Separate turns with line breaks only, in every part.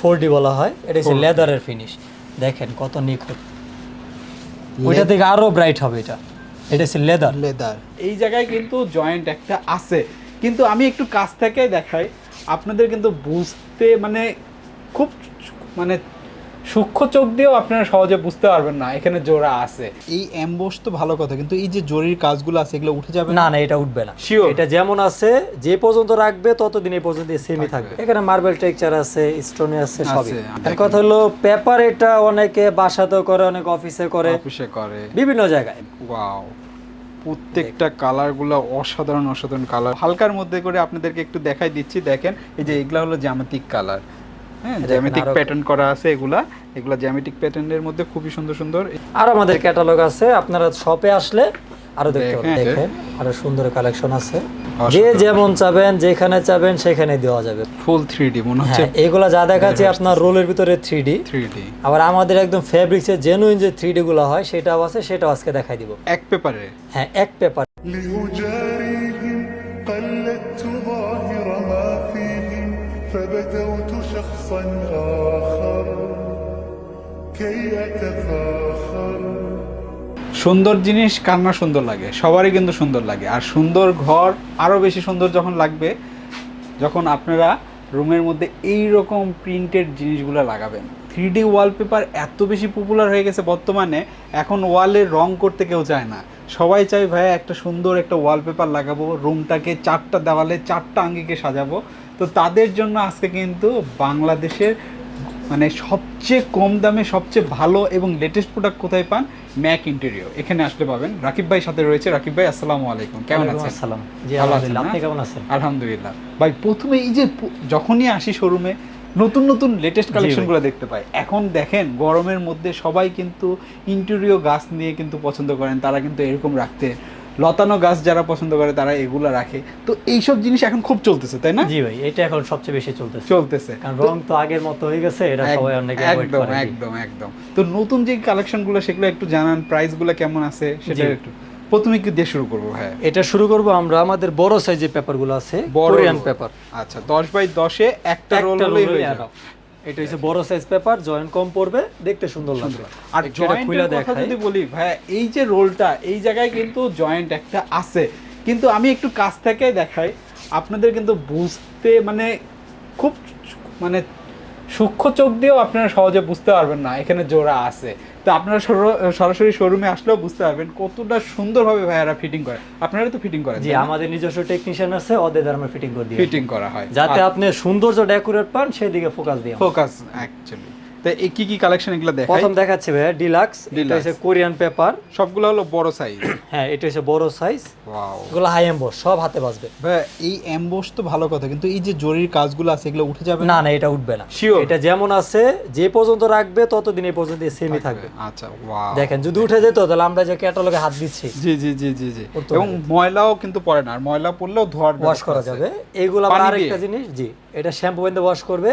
Four D বলা হয় এটা হচ্ছে লেদারের ফিনিশ দেখেন কত নিখুঁত। ওইটা থেকে আরও ব্রাইট হবে এটা। এটা হচ্ছে লেদার।
লেদার। এই জায়গায় কিন্তু জয়েন্ট একটা আছে। কিন্তু আমি একটু কাছ থেকে দেখাই। আপনাদের কিন্তু বুঝতে মানে খুব মানে সূক্ষ্ম চোখ দিয়েও আপনারা সহজে বুঝতে পারবেন না এখানে জোড়া আছে। এই অ্যাম্বোস তো ভালো কথা কিন্তু এই যে জরির কাজগুলো আছে এগুলো উঠে যাবে?
না না এটা উঠবে না? এটা যেমন আছে যে পর্যন্ত রাখবে ততদিন এই পর্যন্ত সেমই থাকবে। এখানে মার্বেল টেক্সচার আছে স্টোনে আছে সবই। এর কথা হলো পেপার এটা অনেকে বাসাতেও করে অনেক অফিসে করে।
অফিসে করে।
বিভিন্ন জায়গায়।
ওয়াও প্রত্যেকটা কালারগুলো অসাধারণ অসাধারণ কালার হালকার মধ্যে করে আপনাদেরকে একটু দেখাই দিচ্ছি দেখেন এই যে এগুলা হলো জ্যামিতিক কালার হ্যাঁ
দেখেন
জ্যামিতিক
আরো-
প্যাটার্ন করা আছে এগুলা এগুলা জ্যামিতিক প্যাটার্নের মধ্যে খুবই সুন্দর সুন্দর
আর আমাদের ক্যাটালগ আছে আপনারা শপে আসলে আরো দেখতে পাবেন
দেখেন।
দেখেন আরো সুন্দর কালেকশন আছে যে
অসাধারণ।
যেমন চাবেন যেখানে চাবেন সেখানে দেওয়া যাবে
ফুল থ্রি ডি মনে হচ্ছে
হ্যাঁ এগুলা যা দেখাচ্ছি আপনার রোলের ভিতরে থ্রি ডি
থ্রি ডি
আবার আমাদের একদম ফেব্রিক্সের জেনুইন যে থ্রি ডি গুলো হয় সেটাও আছে সেটাও আজকে দেখাই দিব
এক পেপারে
হ্যাঁ এক পেপার
لأجاريهم قلدت ظاهر ما فيهم فبدوت شخصا آخر كي أتفاخر
সুন্দর জিনিস কান্না সুন্দর লাগে সবারই কিন্তু সুন্দর লাগে আর সুন্দর ঘর আরও বেশি সুন্দর যখন লাগবে যখন আপনারা রুমের মধ্যে এই রকম প্রিন্টেড জিনিসগুলো লাগাবেন থ্রি ডি ওয়ালপেপার এত বেশি পপুলার হয়ে গেছে বর্তমানে এখন ওয়ালে রং করতে কেউ চায় না। সবাই চাই ভাইয়া একটা সুন্দর একটা ওয়ালপেপার লাগাবো রুমটাকে চারটা দেওয়ালে চারটা আঙ্গিকে সাজাবো। তো তাদের জন্য আজকে কিন্তু বাংলাদেশের মানে সবচেয়ে কম দামে সবচেয়ে ভালো এবং লেটেস্ট প্রোডাক্ট কোথায় পান? ম্যাক ইন্টেরিয়র এখানে আসলে পাবেন। রাকিব ভাই সাথে রয়েছে। রাকিব ভাই আসসালামু আলাইকুম। কেমন আছেন?
আসসালাম। জি আলহামদুলিল্লাহ। আপনি কেমন আছেন?
আলহামদুলিল্লাহ। ভাই প্রথমে এই যে যখনই আসি শোরুমে নতুন নতুন লেটেস্ট কালেকশনগুলো দেখতে পাই। এখন দেখেন গরমের মধ্যে সবাই কিন্তু ইন্টেরিয়র গাছ নিয়ে কিন্তু পছন্দ করেন তারা কিন্তু এরকম রাখতে। লতানো গাছ যারা পছন্দ করে তারা এগুলো রাখে। তো এইসব জিনিস এখন খুব চলতেছে তাই না?
জি ভাই এটা এখন সবচেয়ে বেশি চলতেছে।
চলতেছে।
কারণ রং তো আগের মতো হয়ে গেছে এটা সবাই অনেক
একদম। একদম একদম। তো নতুন যে কালেকশনগুলো সেগুলো একটু জানান প্রাইসগুলো কেমন আছে সেটা একটু প্রথমে কি দিয়ে শুরু করব হ্যাঁ
এটা শুরু করব আমরা আমাদের বড় সাইজের পেপারগুলো আছে কোরিয়ান পেপার
আচ্ছা দশ বাই দশে একটা রোল হলেই হয়ে যাবে।
এটা হচ্ছে বড় সাইজ পেপার জয়েন্ট কম পড়বে দেখতে সুন্দর লাগবে।
আর জয়েন্টের কথা যদি বলি ভাই এই যে রোলটা এই জায়গায় কিন্তু জয়েন্ট একটা আছে। কিন্তু আমি একটু কাছ থেকে দেখাই। আপনাদের কিন্তু বুঝতে মানে খুব মানে সূক্ষ্ম চোখ দিয়েও আপনারা সহজে বুঝতে পারবেন না এখানে জোড়া আছে। তো আপনারা সর- সরাসরি শোরুমে আসলেও বুঝতে পারবেন কতটা সুন্দরভাবে ভাইয়ারা ফিটিং করে। আপনারা তো ফিটিং করেন
জি আমাদের নিজস্ব টেকনিশিয়ান আছে ওদের দ্বারা আমরা ফিটিং করে দিই
ফিটিং করা হয়।
যাতে আপনি সৌন্দর্য ডেকোরেট পান সেদিকে ফোকাস দিই।
ফোকাস অ্যাকচুয়ালি তো এই কি কি কালেকশন এগুলো দেখাই?
প্রথম দেখাচ্ছি ভাইয়া ডিলাক্স এটা হচ্ছে কোরিয়ান পেপার
সবগুলো হলো বড় সাইজ
হ্যাঁ এটা হচ্ছে বড় সাইজ
ওয়াও
এগুলো হাই এম্বোস সব হাতে বাজবে।
ভাই এই অ্যাম্বোস তো ভালো কথা কিন্তু এই যে জরির কাজগুলো আছে এগুলো উঠে যাবে
না? না এটা উঠবে না? এটা যেমন আছে যে পর্যন্ত রাখবে ততদিন এই পর্যন্ত সেমই থাকবে।
আচ্ছা ওয়াও
দেখেন যদি উঠে যেত তাহলে আমরা যে ক্যাটালগে হাত দিচ্ছি।
জি জি জি জি জি। এবং ময়লাও কিন্তু পড়ে না আর ময়লা পড়লেও ধোয়ার
ওয়াশ করা যাবে।
পানি
আরেকটা জিনিস জি এটা শ্যাম্পু বেঁধে ওয়াশ করবে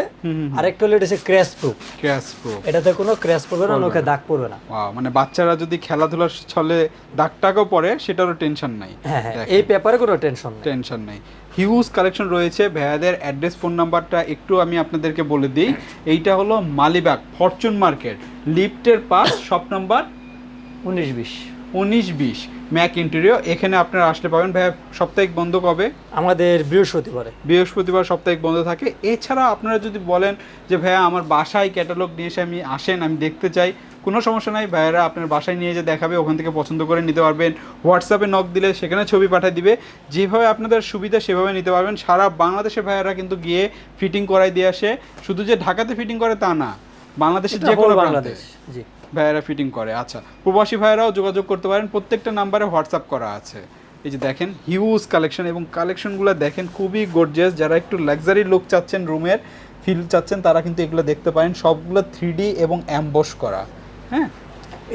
আরেকটা হলো এটা হচ্ছে ক্র্যাশ প্রুফ
ক্র্যাশ প্রো
এটাতে কোনো ক্র্যাশ পড়বে না নখে দাগ পড়বে না।
মানে বাচ্চারা যদি খেলাধুলার ছলে দাগ পড়ে সেটারও টেনশন নাই।
হ্যাঁ হ্যাঁ এই পেপারে কোনো টেনশন নেই।
টেনশন নেই। হিউজ কালেকশন রয়েছে। ভাইয়াদের অ্যাড্রেস ফোন নাম্বারটা একটু আমি আপনাদেরকে বলে দিই। এইটা হলো মালিবাগ ফরচুন মার্কেট লিফটের পাস শপ নাম্বার
উনিশ বিশ।
উনিশ বিশ ম্যাক ইন্টেরিয়র। এখানে আপনারা আসলে পাবেন ভাইয়া সাপ্তাহিক বন্ধ কবে?
আমাদের বৃহস্পতিবারে।
বৃহস্পতিবার সাপ্তাহিক বন্ধ থাকে। এছাড়া আপনারা যদি বলেন যে ভাইয়া আমার বাসায় ক্যাটালগ নিয়ে এসে আমি আসেন আমি দেখতে চাই কোনো সমস্যা নাই। ভাইয়ারা আপনার বাসায় নিয়ে যে দেখাবে ওখান থেকে পছন্দ করে নিতে পারবেন। হোয়াটসঅ্যাপে নক দিলে সেখানে ছবি পাঠিয়ে দিবে। যেভাবে আপনাদের সুবিধা সেভাবে নিতে পারবেন। সারা বাংলাদেশে ভাইয়ারা কিন্তু গিয়ে ফিটিং করাই দিয়ে আসে। শুধু যে ঢাকাতে ফিটিং করে তা না বাংলাদেশের যে কোনো বাংলাদেশ
বাংলাদেশ জি।
ভাইয়ারা ফিটিং করে। আচ্ছা প্রবাসী ভাইয়েরাও যোগাযোগ করতে পারেন। প্রত্যেকটা নাম্বারে হোয়াটসঅ্যাপ করা আছে। এই যে দেখেন হিউজ কালেকশন এবং কালেকশনগুলো দেখেন, খুবই গর্জিয়াস যারা একটু লাক্সারি লুক চাচ্ছেন রুমের ফিল চাচ্ছেন, তারা কিন্তু এগুলো দেখতে পারেন। সবগুলো থ্রি এবং অ্যাম্বস করা। হ্যাঁ?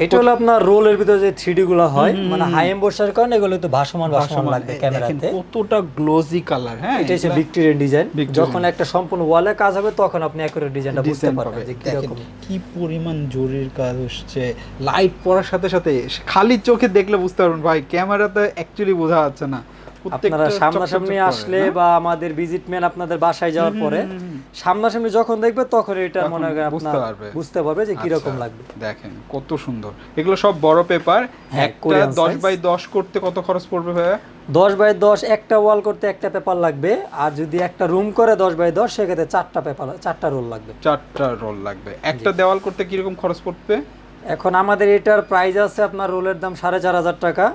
এটা হলো আপনার রোলের ভিতরে যে গুলো হয় মানে হাই এম্বোসার কারণে এগুলো তো ভাসমান ভাসমান লাগবে ক্যামেরাতে
কতটা গ্লোজি কালার হ্যাঁ
এটা হচ্ছে ভিক্টোরিয়ান ডিজাইন যখন একটা সম্পূর্ণ ওয়ালে কাজ হবে তখন আপনি একুরেট ডিজাইনটা বুঝতে পারবেন যে কীরকম।
কি পরিমাণ জরির কাজ হচ্ছে। লাইট পড়ার সাথে সাথে খালি চোখে দেখলে বুঝতে পারবেন ভাই ক্যামেরাতে অ্যাকচুয়ালি বোঝা যাচ্ছে না।
আপনারা সামনাসামনি আসলে বা আমাদের ভিজিট ম্যান আপনাদের বাসায় যাওয়ার পরে সামনাসামনি যখন দেখবে তখন এটা মনে
বুঝতে
আপনার বুঝতে পারবে যে কীরকম
আচ্ছা,
লাগবে।
দেখেন কত সুন্দর। এগুলো সব বড় পেপার
হ্যাঁ,
একটা
Korean
দশ
size।
বাই দশ করতে কত খরচ পড়বে ভাইয়া?
দশ বাই দশ একটা ওয়াল করতে একটা পেপার লাগবে। আর যদি একটা রুম করে দশ বাই দশ সেক্ষেত্রে চারটা পেপার চারটা রোল লাগবে।
চারটা রোল লাগবে। একটা দেওয়াল করতে কীরকম খরচ পড়বে?
এখন আমাদের এটার প্রাইস আছে আপনার রোলের দাম সাড়ে চার হাজার টাকা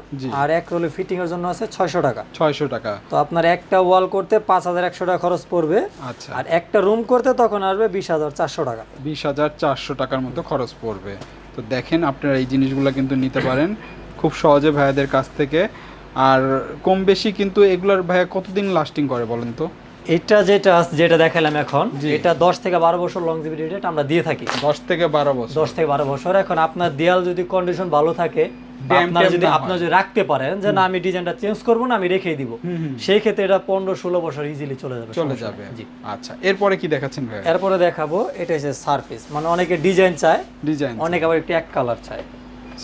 আর এক রোলে ফিটিং এর জন্য আছে ছয়শো টাকা।
ছয়শো টাকা।
তো আপনার একটা ওয়াল করতে পাঁচ হাজার একশো টাকা খরচ পড়বে
আচ্ছা।
আর একটা রুম করতে তখন আসবে বিশ হাজার চারশো টাকা।
বিশ হাজার চারশো টাকার মতো খরচ পড়বে। তো দেখেন আপনারা এই জিনিসগুলো কিন্তু নিতে পারেন খুব সহজে ভাইয়াদের কাছ থেকে। আর কম বেশি কিন্তু এগুলার ভাইয়া কতদিন লাস্টিং করে বলেন তো?
এটা যেটা যেটা দেখালাম এখন এটা দশ থেকে বারো বছর লংজিভিটি রেট আমরা দিয়ে থাকি।
দশ থেকে বারো বছর।
দশ থেকে বারো বছর। এখন আপনার দেয়াল যদি কন্ডিশন ভালো থাকে আপনারা যদি। আপনারা যদি রাখতে পারেন যে না আমি ডিজাইনটা চেঞ্জ করব না আমি রেখেই দিব। সেই ক্ষেত্রে এটা পনেরো ষোলো বছর ইজিলি চলে যাবে
চলে যাবে।
জি।
আচ্ছা এরপরে কি দেখাচ্ছেন ভাইয়া?
এরপরে দেখাবো এটা হচ্ছে সারফেস মানে অনেকে ডিজাইন চায়
ডিজাইন
অনেকে আবার একটু এক কালার চায়।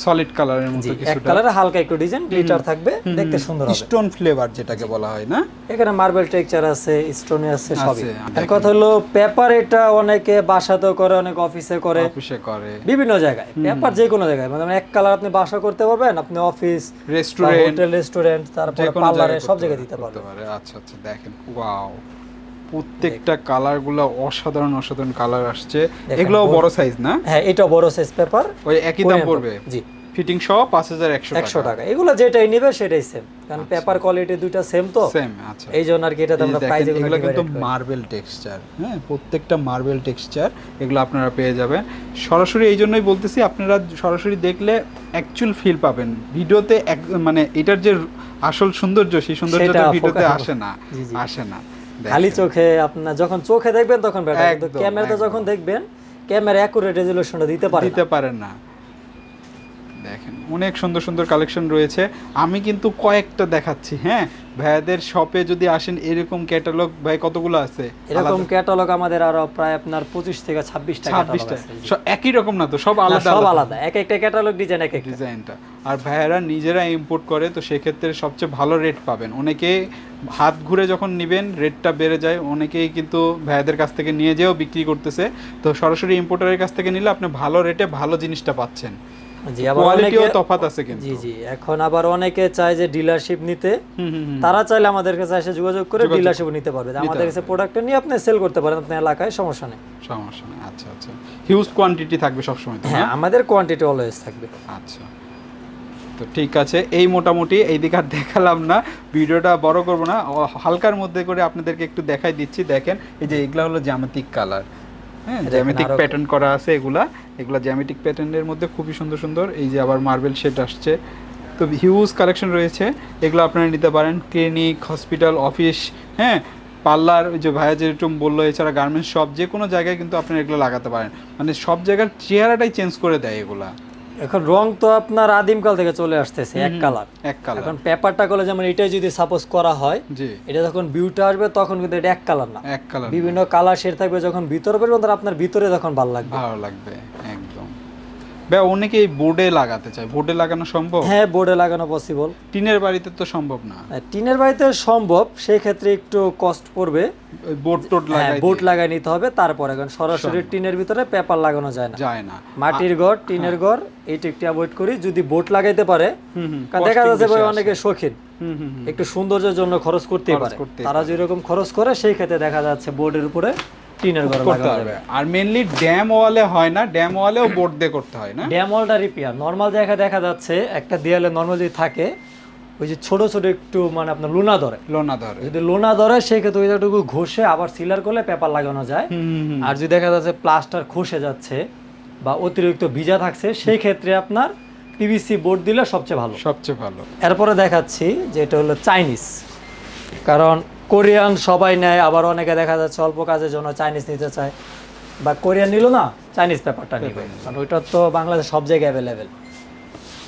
সলিড কালারের মতো
এক কালারে হালকা একটু ডিজাইন গ্লিটার থাকবে দেখতে সুন্দর হবে।
স্টোন ফ্লেভার যেটাকে বলা হয় না?
এখানে মার্বেল টেক্সচার আছে স্টোনে আছে সবই। আর কথা হলো পেপার এটা অনেকে বাসাতেও করে অনেক অফিসে করে।
অফিসে করে।
বিভিন্ন জায়গায় পেপার যে কোনো জায়গায়। মানে এক কালার আপনি বাসা করতে পারবেন আপনি অফিস
রেস্টুরেন্ট
হোটেল রেস্টুরেন্ট তারপরে পার্লারে সব জায়গায় দিতে পারবেন।
পারে। আচ্ছা আচ্ছা দেখেন ওয়াও প্রত্যেকটা কালারগুলো অসাধারণ অসাধারণ কালার আসছে। এগুলো
বড়-
সাইজ না?
হ্যাঁ এটা বড় সাইজ পেপার
ওই একই দাম পড়বে?
জি।
ফিটিং সহ পাঁচ হাজার একশো
টাকা। এগুলো যেটাই নিবে সেটাই সেম কারণ পেপার কোয়ালিটি দুইটা সেম তো।
সেম আচ্ছা।
এই জন্য আর কি এটাতে আমরা প্রাইস
এগুলো কিন্তু মার্বেল টেক্সচার হ্যাঁ? প্রত্যেকটা মার্বেল টেক্সচার এগুলো আপনারা পেয়ে যাবেন। সরাসরি এই জন্যই বলতেছি আপনারা সরাসরি দেখলে অ্যাকচুয়াল ফিল পাবেন। ভিডিওতে এক মানে এটার যে আসল সৌন্দর্য সেই সৌন্দর্যটা ভিডিওতে আসে না। আসে না।
খালি চোখে আপনার যখন চোখে দেখবেন তখন
একদম,
ক্যামেরাতে যখন দেখবেন ক্যামেরা অ্যাকুরেট রেজুলেশনটা দিতে পারে
দিতে পারেন না। দেখেন অনেক সুন্দর সুন্দর কালেকশন রয়েছে। আমি কিন্তু কয়েকটা দেখাচ্ছি হ্যাঁ? ভাইয়াদের শপে যদি আসেন এরকম ক্যাটালগ ভাই কতগুলো আছে?
এরকম ক্যাটালগ আমাদের আরও প্রায় আপনার পঁচিশ থেকে ছাব্বিশটা
ছাব্বিশটা।
ক্যাটালগ আছে
একই রকম না তো? সব আলাদা
সব
আলাদা।
এক একটা ক্যাটালগ ডিজাইন এক একটা।
ডিজাইনটা। আর ভাইয়ারা নিজেরা ইম্পোর্ট করে তো সেক্ষেত্রে সবচেয়ে ভালো রেট পাবেন। অনেকে হাত ঘুরে যখন নেবেন রেটটা বেড়ে যায়। অনেকেই কিন্তু ভাইয়াদের কাছ থেকে নিয়ে যেও বিক্রি করতেছে। তো সরাসরি ইম্পোর্টারের কাছ থেকে নিলে আপনি ভালো রেটে ভালো জিনিসটা পাচ্ছেন।
জি আবার
কোয়ালিটিও
অনেকে
তফাৎ আছে কিন্তু।
জি জি এখন আবার অনেকে চায় যে ডিলারশিপ নিতে। তারা চাইলে আমাদের কাছে এসে যোগাযোগ করে ডিলারশিপ নিতে পারবে। আমাদের কাছে প্রোডাক্টটা নিয়ে আপনি সেল করতে পারেন আপনার এলাকায় সমস্যা নেই।
সমস্যা নেই আচ্ছা আচ্ছা। হিউজ কোয়ান্টিটি থাকবে সবসময় তো
হ্যাঁ আমাদের কোয়ান্টিটি অলওয়েজ থাকবে।
আচ্ছা। তো ঠিক আছে এই মোটামুটি এই দিকে আর দেখালাম না। ভিডিওটা বড় করব না। হালকার মধ্যে করে আপনাদেরকে একটু দেখাই দিচ্ছি। দেখেন এই যে এগুলা হলো জ্যামিতিক কালার হ্যাঁ জ্যামিতিক প্যাটার্ন করা আছে এগুলা। এগুলা জ্যামিতিক প্যাটার্নের মধ্যে খুবই সুন্দর সুন্দর। এই যে আবার মার্বেল শেড আসছে। তো হিউজ কালেকশন রয়েছে। এগুলো আপনারা নিতে পারেন। ক্লিনিক হসপিটাল অফিস হ্যাঁ পার্লার ওই যে ভাইয়া যেরকম বলল এছাড়া গার্মেন্টস সব যে কোনো জায়গায় কিন্তু আপনারা এগুলো লাগাতে পারেন। মানে সব জায়গার চেহারাটাই চেঞ্জ করে দেয় এগুলা।
এখন রং তো আপনার আদিমকাল থেকে চলে আসতেছে এক কালার।
এক কালার।
এখন পেপারটা করলে যেমন এটাই যদি সাপোজ করা হয়
জি।
এটা যখন বিউটা আসবে তখন কিন্তু এটা এক কালার না।
এক কালার
বিভিন্ন কালার শেড থাকবে যখন ভিতরে তখন আপনার ভিতরে তখন ভালো লাগবে।
ভালো লাগবে। ভাই অনেকে বোর্ডে লাগাতে চায়? বোর্ডে লাগানো সম্ভব?
হ্যাঁ বোর্ডে লাগানো পসিবল
টিনের বাড়িতে তো সম্ভব না।
টিনের বাড়িতে সম্ভব সেই ক্ষেত্রে একটু কস্ট পড়বে।
বোর্ড টোড
হ্যাঁ
লাগাই
বোর্ড লাগাই নিতে হবে তারপরে এখন সরাসরি টিনের ভিতরে পেপার লাগানো যায় না।
যায় না।
মাটির ঘর টিনের ঘর এইটা একটু অ্যাভয়েড করি। যদি বোট লাগাইতে পারে কারণ দেখা যাচ্ছে ভাই অনেকে শৌখিন।
হুম হুম হুম।
একটু সৌন্দর্যের জন্য খরচ করতেই পারে। তারা যেরকম খরচ করে সেই ক্ষেত্রে দেখা যাচ্ছে বোর্ডের উপরে টিনের ঘর
করতে হবে। আর মেনলি ড্যাম ওয়ালে হয় না ড্যাম ওয়ালেও বোর্ড দিয়ে করতে হয় না?
ড্যাম ওয়ালটা রিপেয়ার নর্মাল জায়গায় দেখা যাচ্ছে একটা দেয়ালে নর্মাল যদি থাকে ওই যে ছোট ছোট একটু মানে আপনার লুনা ধরে।
লোনা ধরে।
যদি লোনা ধরে সেই ক্ষেত্রে ওই জায়গাটুকু ঘষে আবার সিলার করলে পেপার লাগানো যায়। আর যদি দেখা যাচ্ছে প্লাস্টার খসে যাচ্ছে বা অতিরিক্ত ভিজা থাকছে সেই ক্ষেত্রে আপনার পিভিসি বোর্ড দিলে সবচেয়ে ভালো।
সবচেয়ে ভালো।
এরপরে দেখাচ্ছি যে এটা হলো চাইনিজ কারণ কোরিয়ান সবাই নেয় আবার অনেকে দেখা যাচ্ছে অল্প কাজের জন্য চাইনিজ নিতে চায়। বা কোরিয়ান নিল না চাইনিজ পেপারটা নিবে কারণ ওইটা তো বাংলাদেশ সব জায়গায় অ্যাভেলেবেল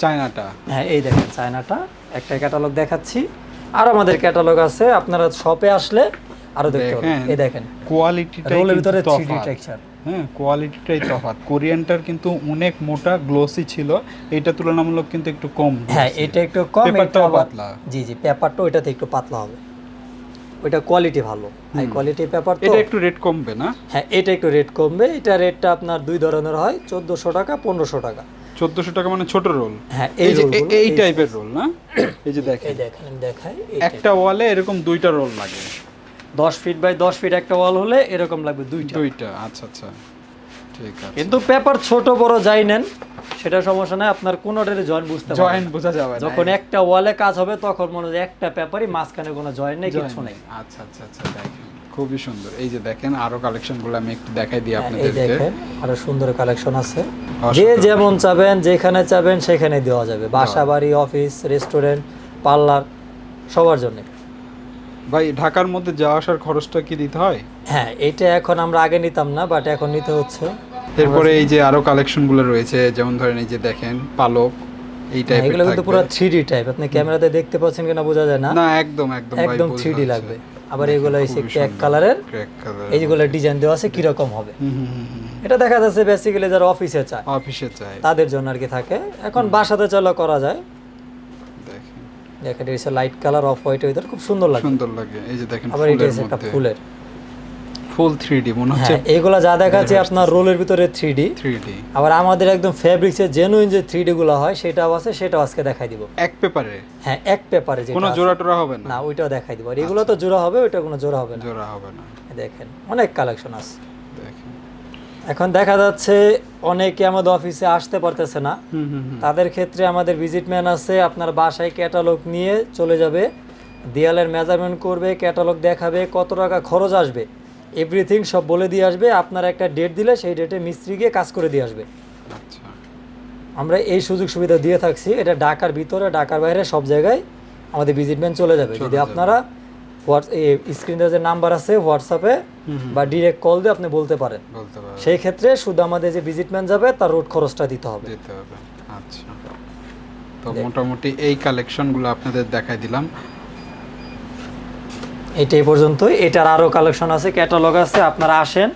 চায়নাটা
হ্যাঁ এই দেখেন চায়নাটা একটা ক্যাটালগ দেখাচ্ছি। আর আমাদের ক্যাটালগ আছে আপনারা শপে আসলে আরও দেখতে পাবেন। এই দেখেন।
কোয়ালিটিটা
রোলের ভিতরে থ্রি টেক্সচার
হ্যাঁ কোয়ালিটিটাই তফাৎ। কোরিয়ানটার কিন্তু অনেক মোটা গ্লোসি ছিল। এটা তুলনামূলক কিন্তু একটু কম
হ্যাঁ এটা একটু কম এটা
পাতলা।
জি জি পেপারটা ওইটাতে একটু পাতলা হবে। ওইটা কোয়ালিটি ভালো। হাই কোয়ালিটি পেপার তো
এটা একটু রেট কমবে না?
হ্যাঁ এটা একটু রেট কমবে। এটা রেটটা আপনার দুই ধরনের হয় চোদ্দোশো টাকা পনেরোশো টাকা।
চোদ্দশো টাকা মানে ছোট রোল
হ্যাঁ
এই যে এই টাইপের রোল না? এই যে দেখেন।
এই দেখেন আমি দেখাই
একটা ওয়ালে এরকম দুইটা রোল লাগে।
দশ ফিট বাই দশ ফিট একটা ওয়াল হলে এরকম লাগবে দুইটা।
দুইটা আচ্ছা আচ্ছা।
কিন্তু পেপার ছোট বড় যাই নেন সেটা সমস্যা নাই আপনার কোনোটারে জয়েন্ট বুঝতে
জয়েন্ট বোঝা যাবে
যখন একটা ওয়ালে কাজ হবে তখন মনে হয় একটা পেপারই মাঝখানে কোনো জয়েন্ট নেই কিছু নেই।
আচ্ছা আচ্ছা আচ্ছা দেখেন। খুবই সুন্দর। এই যে দেখেন আরও কালেকশনগুলো আমি একটু দেখাই দিই
হ্যাঁ,
আপনাদেরকে।
দেখেন আরও সুন্দর কালেকশন আছে। যে যেমন চাবেন যেখানে চাবেন সেখানে দেওয়া যাবে। বাসা বাড়ি অফিস রেস্টুরেন্ট পার্লার সবার জন্য।
ভাই ঢাকার মধ্যে যাওয়া আসার খরচটা কি দিতে হয়?
হ্যাঁ এটা এখন আমরা আগে নিতাম না বাট এখন নিতে হচ্ছে।
এরপরে এই যে আরও কালেকশনগুলো রয়েছে যেমন ধরেন এই যে দেখেন পালক এই
হ্যাঁ,
টাইপের
এগুলো কিন্তু পুরো থ্রি ডি টাইপ আপনি ক্যামেরাতে দেখতে পাচ্ছেন কিনা বোঝা যায় না।
না একদম একদম
একদম
বোঝা
থ্রি ডি
যাচ্ছে।
লাগবে। আবার এগুলো এসে ক্র্যাক কালারের এই যেগুলো ডিজাইন দেওয়া আছে কীরকম হবে। এটা দেখা যাচ্ছে বেসিক্যালি যারা অফিসে চায়।
অফিসে চাই
তাদের জন্য আর কি থাকে। এখন বাসাতে চলা করা যায়।
দেখেন।
দেখেন এটা লাইট কালার অফ হোয়াইট খুব সুন্দর লাগে।
সুন্দর লাগে। এই যে দেখেন
আবার এটা একটা ফুলের।
ফুল থ্রি ডি মনে হচ্ছে
হ্যাঁ এগুলো যা দেখাচ্ছে আপনার রোলের ভিতরে থ্রি ডি
থ্রি ডি
আবার আমাদের একদম ফেব্রিক্সের জেনুইন যে থ্রি ডি গুলো হয় সেটাও আছে সেটাও আজকে দেখাই দিব।
এক পেপারে?
হ্যাঁ এক পেপারে যেটা
কোনো জোড়া টোড়া হবে না?
না ওইটাও দেখাই দিব। আর এগুলো তো জোড়া হবে ওইটা কোনো জোড়া হবে না।
জোড়া হবে না।
দেখেন অনেক কালেকশন আছে।
দেখেন।
এখন দেখা যাচ্ছে অনেকে আমাদের অফিসে আসতে পারতেছে না। তাদের ক্ষেত্রে আমাদের ভিজিট ম্যান আছে আপনার বাসায় ক্যাটালগ নিয়ে চলে যাবে দেয়ালের মেজারমেন্ট করবে ক্যাটালগ দেখাবে কত টাকা খরচ আসবে। এভরিথিং সব বলে দিয়ে আসবে আপনার একটা ডেট দিলে সেই ডেটে মিস্ত্রি গিয়ে কাজ করে দিয়ে আসবে।
আচ্ছা।
আমরা এই সুযোগ সুবিধা দিয়ে থাকছি এটা ঢাকার ভিতরে ঢাকার বাইরে সব জায়গায় আমাদের ভিজিট ম্যান চলে যাবে। যদি আপনারা স্ক্রিনে যে নাম্বার আছে হোয়াটসঅ্যাপে বা ডিরেক্ট কল দিয়ে আপনি বলতে পারেন। সেই ক্ষেত্রে শুধু আমাদের যে ভিজিট ম্যান যাবে তার রোড খরচটা দিতে হবে।
দিতে হবে। আচ্ছা। তো মোটামুটি এই কালেকশনগুলো আপনাদের দেখাই দিলাম।
এটা এই পর্যন্তই। এটার আরও কালেকশন আছে ক্যাটালগ আছে আপনারা আসেন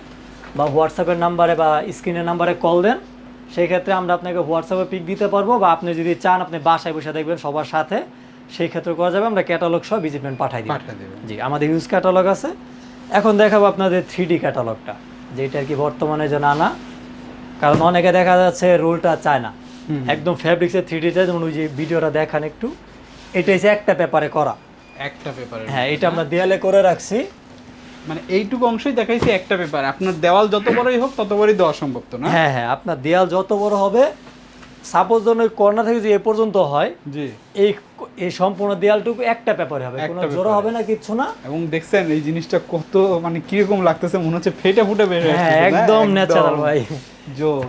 বা হোয়াটসঅ্যাপের নাম্বারে বা স্ক্রিনের নাম্বারে কল দেন। সেই ক্ষেত্রে আমরা আপনাকে হোয়াটসঅ্যাপে পিক দিতে পারব বা আপনি যদি চান আপনি বাসায় বসে দেখবেন সবার সাথে সেই ক্ষেত্রে করা যাবে। আমরা ক্যাটালগ সহ ভিজিটমেন্ট পাঠাই দিই
দেবেন।
জি আমাদের ইউজ ক্যাটালগ আছে। এখন দেখাবো আপনাদের থ্রি ডি ক্যাটালগটা যেটা আর কি বর্তমানে যে আনা কারণ অনেকে দেখা যাচ্ছে রোলটা চায় না। একদম ফ্যাব্রিক্সের থ্রি ডি চায় যেমন ওই যে ভিডিওটা দেখান একটু। এটা হচ্ছে একটা পেপারে করা।
একটা পেপারে
হ্যাঁ এটা আমরা দেয়ালে করে রাখছি।
মানে এইটুকু অংশই দেখাইছি একটা পেপার। আপনার দেওয়াল যত বড়ই হোক তত বড়ই দেওয়া সম্ভব তো না?
হ্যাঁ হ্যাঁ আপনার দেয়াল যত বড় হবে সাপোজ ধরুন ওই কর্নার থেকে যে এ পর্যন্ত হয়
জি।
এই এই সম্পূর্ণ দেয়ালটুকু একটা পেপারে হবে কোনো জোড়া হবে। না কিচ্ছু না।
এবং দেখছেন এই জিনিসটা কত মানে কীরকম লাগতেছে মনে হচ্ছে ফেটে ফুটে বের হয়ে
হ্যাঁ একদম ন্যাচারাল ভাই।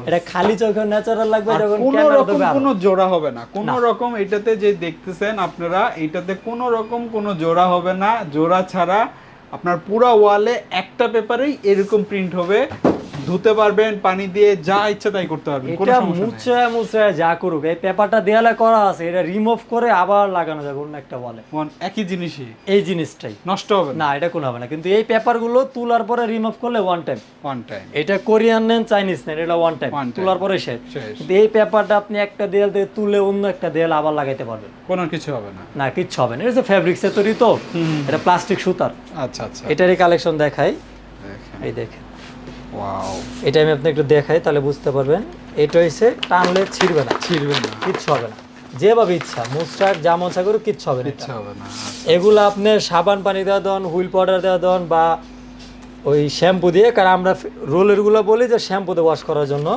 এটা খালি চোখে ন্যাচারাল লাগবে যখন
কোনো রকম কোনো জোড়া হবে না। কোনো রকম এটাতে যে দেখতেছেন আপনারা এটাতে কোনো রকম কোনো জোড়া হবে না। জোড়া ছাড়া আপনার পুরো ওয়ালে একটা পেপারেই এরকম প্রিন্ট হবে। ধুতে পারবেন পানি দিয়ে যা ইচ্ছা তাই করতে পারবেন
এটা মুচড়ায় মুচড়ায় যা করুক। এই পেপারটা দেয়ালে করা আছে এটা রিমুভ করে আবার লাগানো যাবে অন্য একটা বলে
একই জিনিসই।
এই জিনিসটাই।
নষ্ট হবে না।
এটা কোনো হবে না। কিন্তু এই পেপারগুলো তোলার পরে রিমুভ করলে ওয়ান টাইম
ওয়ান টাইম
এটা কোরিয়ান নেন চাইনিজ নেন এটা ওয়ান টাইম তোলার পরে শেষ। কিন্তু এই পেপারটা আপনি একটা দেয়াল দিয়ে তুলে অন্য একটা দেয়াল আবার লাগাইতে পারবেন।
কোনো কিছু হবে না।
না কিছু হবে না। এটা হচ্ছে ফ্যাব্রিক্সের তৈরি তো। এটা প্লাস্টিক সুতার।
আচ্ছা আচ্ছা।
এটারই কালেকশন দেখাই। এই দেখেন। এটা আমি আপনি একটু দেখাই তাহলে বুঝতে পারবেন। এটা হচ্ছে টানলে ছিঁড়বে না।
ছিড়বে না।
কিচ্ছু হবে না। যেভাবে ইচ্ছা মুস্টাক যেমন ইচ্ছা করুক কিচ্ছু হবে না।
ইচ্ছা হবে না।
এগুলো আপনি সাবান পানি দেওয়া দেন হুইল পাউডার দেওয়া দেন বা ওই শ্যাম্পু দিয়ে কারণ আমরা রোলেরগুলো বলি যে শ্যাম্পুতে ওয়াশ করার জন্য।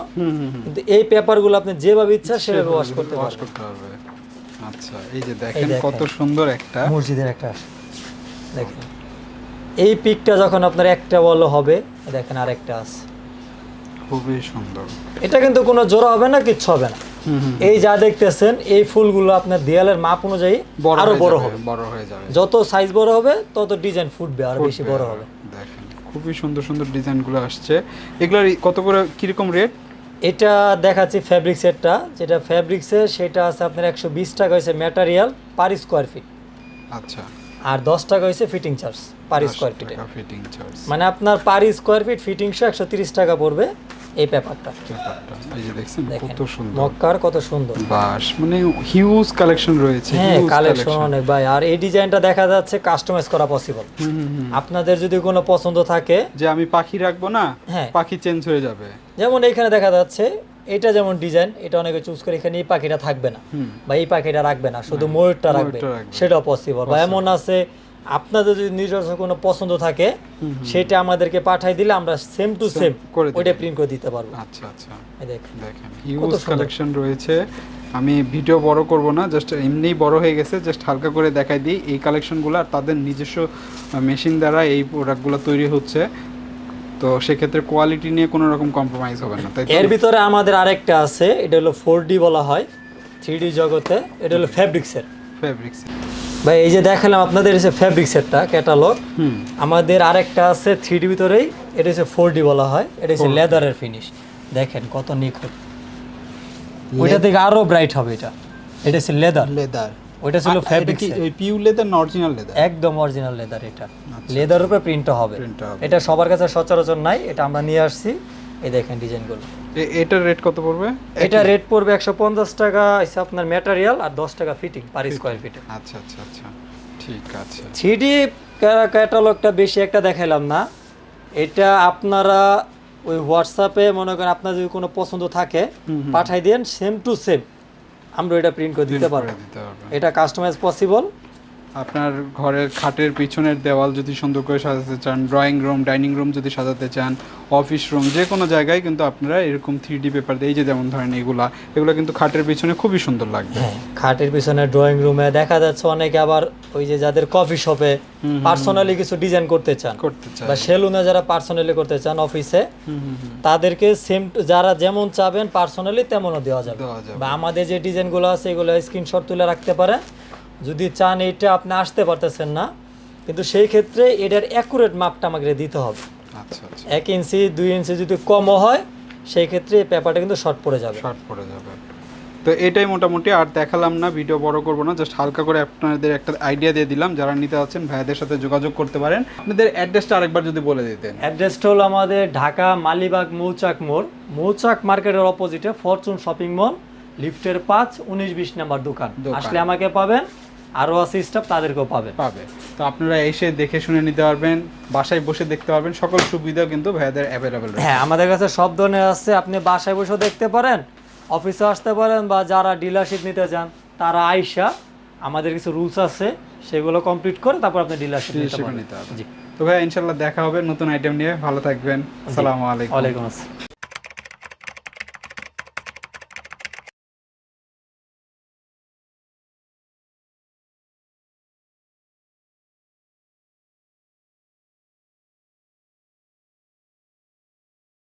কিন্তু এই পেপারগুলো আপনি যেভাবে ইচ্ছা সেভাবে ওয়াশ করতে
ওয়াশ করতে পারবে। আচ্ছা এই যে দেখেন। কত সুন্দর একটা
মসজিদের একটা। দেখেন। এই পিকটা যখন আপনার একটা বল হবে দেখেন আর একটা আছে।
খুবই সুন্দর।
এটা কিন্তু কোনো জোড়া হবে না কিচ্ছু হবে না। এই যা দেখতেছেন এই ফুলগুলো আপনার দেয়ালের মাপ অনুযায়ী
বড় আরও
বড় হবে।
বড় হয়ে যাবে।
যত সাইজ বড় হবে তত ডিজাইন ফুটবে আর বেশি বড় হবে।
দেখেন খুবই সুন্দর সুন্দর ডিজাইনগুলো আসছে। এগুলার কত করে কীরকম রেট
এটা দেখাচ্ছি ফ্যাব্রিক সেটটা যেটা ফ্যাব্রিক্সের সেটা আছে আপনার একশো বিশ টাকা হয়েছে ম্যাটেরিয়াল পার স্কোয়ার ফিট
আচ্ছা।
আর দশ টাকা হয়েছে ফিটিং চার্জ পার স্কোয়ার ফিটে
ফিটিং চার্জ
মানে আপনার পার স্কোয়ার ফিট ফিটিংসও একশো তিরিশ টাকা পড়বে এই পেপারটা
এই যে দেখছেন কত সুন্দর।
মক্কার কত সুন্দর।
বাস মানে হিউজ কালেকশন রয়েছে
হ্যাঁ কালেকশন অনেক ভাই। আর এই ডিজাইনটা দেখা যাচ্ছে কাস্টমাইজ করা পসিবল। আপনাদের যদি কোনো পছন্দ থাকে
যে আমি পাখি রাখব না
হ্যাঁ।
পাখি চেঞ্জ হয়ে যাবে।
যেমন এখানে দেখা যাচ্ছে এটা যেমন ডিজাইন এটা অনেকে চুজ করে এখানে এই পাখিটা থাকবে না। বা এই পাখিটা রাখবে না শুধু ময়ূরটা রাখবে। সেটাও পসিবল বা এমন আছে আপনাদের যদি নিজস্ব কোনো পছন্দ থাকে সেটা আমাদেরকে পাঠাই দিলে আমরা সেম টু সেম ওইটা প্রিন্ট করে দিতে পারব।
আচ্ছা আচ্ছা।
এই দেখেন। কত
কালেকশন রয়েছে। আমি ভিডিও বড় করব না জাস্ট এমনিই বড় হয়ে গেছে জাস্ট হালকা করে দেখাই দিই। এই কালেকশনগুলো আর তাদের নিজস্ব মেশিন দ্বারা এই প্রোডাক্টগুলো তৈরি হচ্ছে। তো সেক্ষেত্রে কোয়ালিটি নিয়ে কোনো রকম কম্প্রোমাইজ হবে না তাই
এর ভিতরে আমাদের আরেকটা আছে এটা হলো ফোর ডি বলা হয় থ্রি ডি জগতে এটা হলো ফ্যাব্রিক্সের
ফেব্রিক্স
ভাই এই যে দেখালাম আপনাদের হচ্ছে ফ্যাব্রিক্সেরটা ক্যাটালগ
হুম।
আমাদের আরেকটা আছে থ্রি ডি ভিতরেই এটা হচ্ছে ফোর ডি বলা হয় এটা হচ্ছে লেদারের ফিনিশ দেখেন কত নিখুঁত। ওইটা থেকে আরও ব্রাইট হবে এটা। এটা হচ্ছে লেদার
লেদার
ওইটা ছিল ফ্যাব্রিক
পিউ লেদার না অরিজিনাল লেদার
একদম অরিজিনাল লেদার এটা। লেদার উপরে প্রিন্ট হবে। এটা সবার কাছে সচরাচর নাই এটা আমরা নিয়ে আসছি। এই দেখেন ডিজাইনগুলো
এটার রেট কত পড়বে?
এটা রেট পড়বে একশো পঞ্চাশ টাকা হচ্ছে আপনার ম্যাটেরিয়াল আর দশ টাকা ফিটিং পার স্কোয়ার ফিটে
আচ্ছা আচ্ছা আচ্ছা। ঠিক আছে।
থ্রি ডি ক্যাটালগটা বেশি একটা দেখাইলাম না। এটা আপনারা ওই হোয়াটসঅ্যাপে মনে করেন আপনার যদি কোনো পছন্দ থাকে পাঠাই দেন সেম টু সেম আমরা এটা প্রিন্ট করে দিতে পারব। এটা কাস্টমাইজ পসিবল
আপনার ঘরের খাটের পিছনের দেওয়াল যদি সুন্দর করে সাজাতে চান ড্রয়িং রুম ডাইনিং রুম যদি সাজাতে চান অফিস রুম যে কোনো জায়গায় কিন্তু আপনারা এরকম থ্রি ডি পেপার দিয়ে এই যে যেমন ধরেন এগুলা এগুলো কিন্তু খাটের পিছনে খুবই সুন্দর লাগবে।
হ্যাঁ খাটের পিছনে ড্রয়িং রুমে দেখা যাচ্ছে অনেকে আবার ওই যে যাদের কফি শপে পার্সোনালি কিছু ডিজাইন করতে চান
করতে চাই
বা সেলুনে যারা পার্সোনালি করতে চান অফিসে তাদেরকে সেম যারা যেমন চাবেন পার্সোনালি তেমনও দেওয়া যাবে। বা আমাদের যে ডিজাইনগুলো আছে এগুলো স্ক্রিনশট তুলে রাখতে পারেন। যদি চান এইটা আপনি আসতে পারতেছেন না কিন্তু সেই ক্ষেত্রে এটার অ্যাকুরেট মাপটা আমাকে দিতে হবে।
আচ্ছা আচ্ছা।
এক ইঞ্চি দুই ইঞ্চি যদি কমও হয় সেই ক্ষেত্রে এই পেপারটা কিন্তু শর্ট পড়ে যাবে।
শর্ট পড়ে যাবে। তো এটাই মোটামুটি আর দেখালাম না ভিডিও বড় করব না জাস্ট হালকা করে আপনাদের একটা আইডিয়া দিয়ে দিলাম যারা নিতে যাচ্ছেন ভাইয়াদের সাথে যোগাযোগ করতে পারেন। আপনাদের অ্যাড্রেসটা আরেকবার যদি বলে দিতেন।
অ্যাড্রেসটা হলো আমাদের ঢাকা মালিবাগ মৌচাক মোড়। মৌচাক মার্কেটের অপোজিটে ফরচুন শপিং মল লিফটের পাঁচ উনিশ বিশ নাম্বার দোকান। আসলে আমাকে পাবেন আরও আছে স্টাফ তাদেরকেও পাবেন
পাবে। তো আপনারা এসে দেখে শুনে নিতে পারবেন বাসায় বসে দেখতে পারবেন সকল সুবিধাও কিন্তু ভাইয়াদের অ্যাভেলেবেল
হ্যাঁ আমাদের কাছে সব ধরনের আছে আপনি বাসায় বসেও দেখতে পারেন অফিসে আসতে পারেন বা যারা ডিলারশিপ নিতে চান তারা আইসা আমাদের কিছু রুলস আছে সেগুলো কমপ্লিট করে তারপর আপনি ডিলারশিপ নিতে জি।
তো ভাই ইনশাল্লাহ দেখা হবে নতুন আইটেম নিয়ে। ভালো থাকবেন। আসসালামু আলাইকুম।
ওয়ালাইকুম আসসালাম।